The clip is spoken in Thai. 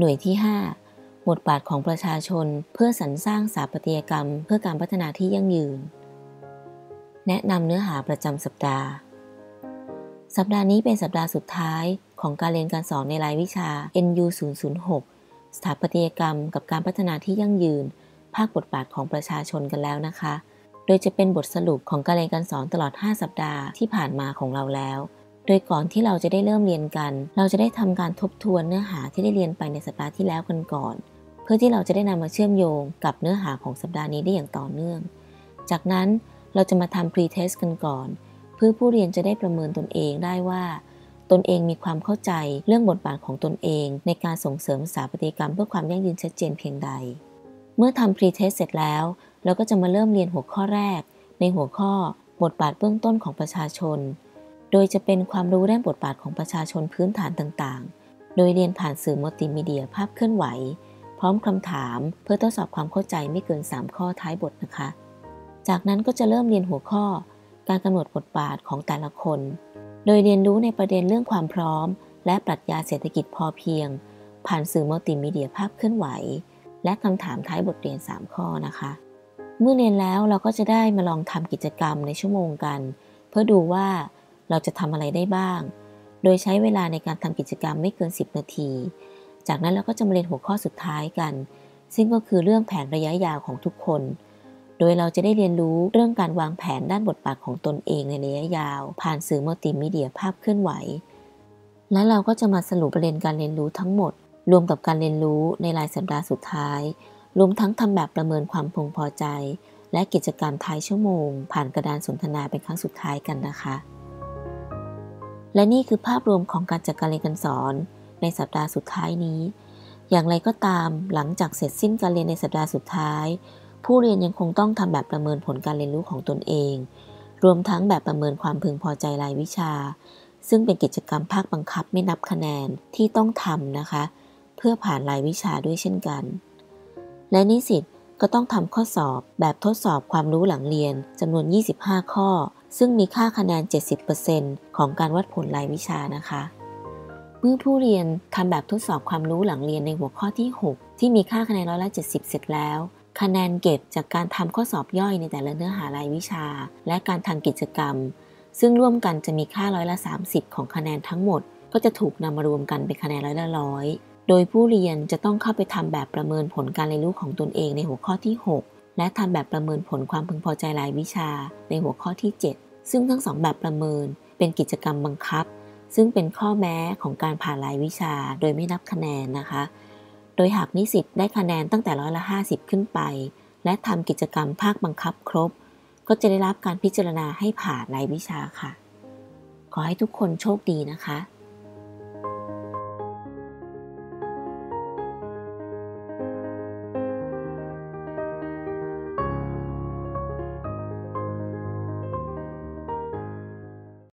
หน่วยที่ 5 บทบาทของประชาชนเพื่อสรรสร้างสถาปัตยกรรม เพื่อการพัฒนาที่ยั่งยืน แนะนำเนื้อหาประจำสัปดาห์ สัปดาห์นี้เป็นสัปดาห์สุดท้ายของการเรียนการสอนในรายวิชา NU 006สถาปัตยกรรมกับการพัฒนาที่ยั่งยืน ภาคบทบาทของประชาชนกันแล้วนะคะ โดยจะเป็นบทสรุปของการเรียนการสอนตลอด 5 สัปดาห์ที่ผ่านมาของเราแล้ว โดยก่อนที่เราจะได้เริ่มเรียนกัน เราจะได้ทำการทบทวนเนื้อหาที่ได้เรียนไปในสัปดาห์ที่แล้วกันก่อน เพื่อที่เราจะได้นำมาเชื่อมโยงกับเนื้อหาของสัปดาห์นี้ได้อย่างต่อเนื่อง จากนั้นเราจะมาทำ pre-test กันก่อน เพื่อผู้เรียนจะได้ประเมินตนเองได้ว่า ตนเองมีความเข้าใจเรื่องบทบาทของตนเอง ในการส่งเสริมสถาปัตยกรรมเพื่อความยั่งยืนชัดเจนเพียงใด เมื่อทำ pre-test เสร็จแล้ว เราก็จะมาเริ่มเรียนหัวข้อแรก ในหัวข้อบทบาทเบื้องต้นของประชาชน โดยจะเป็นความรู้ด้านบทบาทของประชาชนพื้นฐานต่างๆ โดยเรียนผ่านสื่อมัลติมีเดียภาพเคลื่อนไหว พร้อมคำถามเพื่อทดสอบความเข้าใจไม่เกิน 3 ข้อท้ายบทนะคะ จากนั้นก็จะเริ่มเรียนหัวข้อ การกำหนดบทบาทของแต่ละคน โดยเรียนรู้ในประเด็นเรื่องความพร้อม และปรัชญาเศรษฐกิจพอเพียง ผ่านสื่อมัลติมีเดียภาพเคลื่อนไหว และคำถามท้ายบทเรียน 3 ข้อนะคะ เมื่อเรียนแล้วเราก็จะได้มาลองทำกิจกรรมในชั่วโมงกัน เพื่อดูว่า เราจะทำอะไรได้บ้าง โดยใช้เวลาในการทำกิจกรรมไม่เกิน 10 นาที จากนั้นเราก็จะมาเรียนหัวข้อสุดท้ายกัน ซึ่งก็คือเรื่องแผนระยะยาวของทุกคน โดยเราจะได้เรียนรู้เรื่องการวางแผนด้านบทบาทของตนเองในระยะยาว ผ่านสื่อมัลติมีเดียภาพเคลื่อนไหว และเราก็จะมาสรุปประเด็นการเรียนรู้ทั้งหมด รวมกับการเรียนรู้ในรายสัปดาห์สุดท้าย รวมทั้งทำแบบประเมินความพึงพอใจและกิจกรรมท้ายชั่วโมง ผ่านกระดานสนทนาเป็นครั้งสุดท้ายกันนะคะ และนี่คือภาพรวมของการจัดการเรียนการสอนในสัปดาห์สุดท้ายนี้ อย่างไรก็ตามหลังจากเสร็จสิ้นการเรียนในสัปดาห์สุดท้าย ผู้เรียนยังคงต้องทำแบบประเมินผลการเรียนรู้ของตนเอง รวมทั้งแบบประเมินความพึงพอใจรายวิชา ซึ่งเป็นกิจกรรมภาคบังคับไม่นับคะแนนที่ต้องทำนะคะ เพื่อผ่านรายวิชาด้วยเช่นกัน และนิสิตก็ต้องทำข้อสอบแบบทดสอบความรู้หลังเรียนจำนวน 25 ข้อ ซึ่งมีค่าคะแนน 70%ของการวัดผลรายวิชานะคะ เมื่อผู้เรียนทำแบบทดสอบความรู้หลังเรียนในหัวข้อที่ 6 ที่มีค่าคะแนนร้อยละ70 เสร็จแล้ว คะแนนเก็บจากการทำข้อสอบย่อยในแต่ละเนื้อหารายวิชา และการทำกิจกรรม ซึ่งร่วมกันจะมีค่าร้อยละ 30 ของคะแนนทั้งหมด ก็จะถูกนำมารวมกันเป็นคะแนนร้อยละร้อยโดยผู้เรียนจะต้องเข้าไปทำแบบประเมินผลการเรียนรู้ของตนเองในหัวข้อที่ 6 และทำแบบประเมินผลความพึงพอใจรายวิชาในหัวข้อที่ 7 ซึ่งทั้งสองแบบประเมินเป็นกิจกรรมบังคับ ซึ่งเป็นข้อแม้ของการผ่านรายวิชาโดยไม่นับคะแนนนะคะ โดยหากนิสิตได้คะแนนตั้งแต่ร้อยละ 50 ขึ้นไป และทำกิจกรรมภาคบังคับครบ ก็จะได้รับการพิจารณาให้ผ่านรายวิชาค่ะ ขอให้ทุกคนโชคดีนะคะ